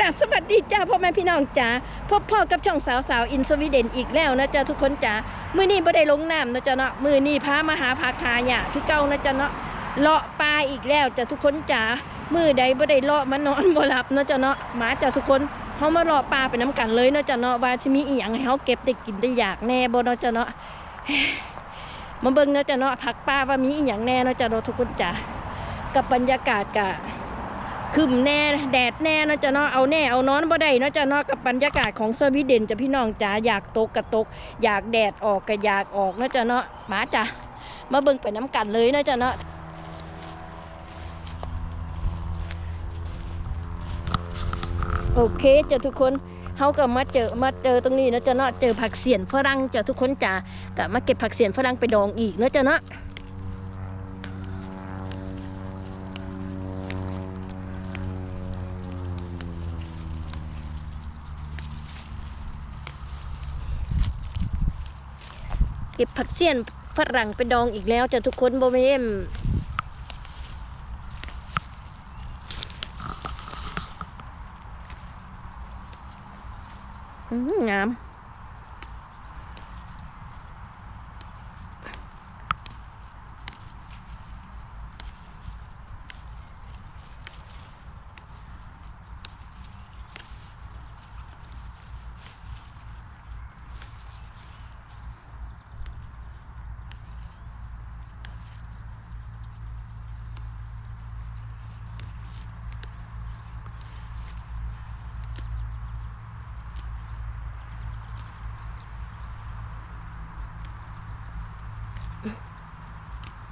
ราบสวัสดีจ้าพ่อแม่พี่น้องจ้าพบพ่อกับช่องสาวสาวอินสวีเดนอีกแล้วนะจ้าทุกคนจ้ามือนี้บ่ได้ลงน้ำนะจ้าเนาะมือนี้พามาหาพาคาหยาคือเก่านะจ้าเนาะเลาะปลาอีกแล้วจ้าทุกคนจ้ามือใดบ่ได้เลาะมานอนบ่หลับนะจ้าเนาะหมาจ้าทุกคนเฮามาเลาะปลาไปน้ำกันเลยนะจ้าเนาะว่าสิมีอีหยังให้เฮาเก็บได้กินได้อยากแน่บ่นะจ้าเนาะมาเบิ่งนะจ้าเนาะผักปลาว่ามีอีหยังแน่นะจ้าเนาะทุกคนจ้ากับบรรยากาศกะ คึมแน่แดดแน่นาะจ้ะเนาะเอาแน่เอานอนบ่ได้นาะจ้ะเนาะกับบรรยากาศของสวีเดนจ้ะพี่น้องจ๋าอยากตกก็ตก อยากแดดออกก็อยากออกนาะจ้ะเนาะมาจ้ะมาเบิ่งไปน้ำกันเลยนาะจ้ะเนาะโอเคจ้ะทุกคนเฮาก็มาเจอมาเจอตรงนี้นาะจ้ะเนาะเจอผักเสียนฝรั่งจ้ะทุกคนจ้ะก็มาเก็บผักเสียนฝรั่งไปดองอีกนาะจ้ะเนาะ ก็บผักเสี้ยนฝรั่งไปดองอีกแล้วจะทุกคนโบเมมอื้อหืองาม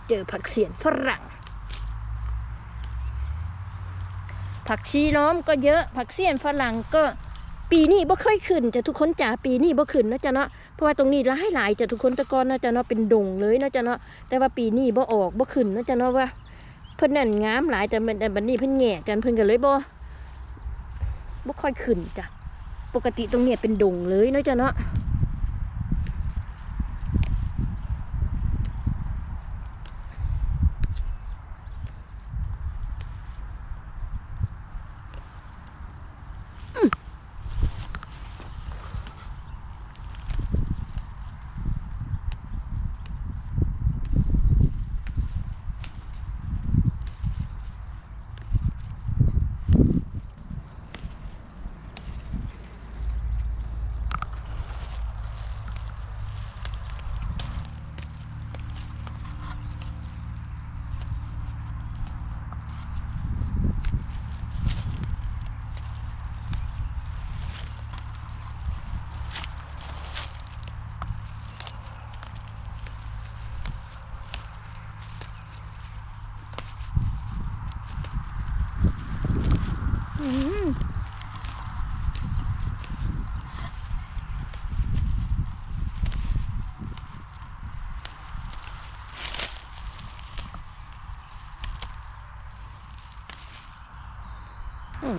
เจอผักเสียนฝรั่ง ผักชีล้อมก็เยอะผักเสียนฝรั่งก็ปีนี้บ่ค่อยขึ้นจะทุกคนจ๋าปีนี้บ่ขึ้นนะจ๊ะเนาะเพราะว่าตรงนี้หลายหลายจะทุกคนตะกอนนะจ๊ะเนาะเป็นดงเลยนะจ๊ะเนาะแต่ว่าปีนี้บ่ออกบ่ขึ้นนะจ๊ะเนาะว่าเพิ่นนั่นงามหลายแต่มันแต่บัดนี้เพิ่นแง่กันเพิ่นก็เลยบ่บ่ค่อยขึ้นจ้ะปกติตรงเนี้ยเป็นดงเลยนะจ๊ะเนาะ อืมอืม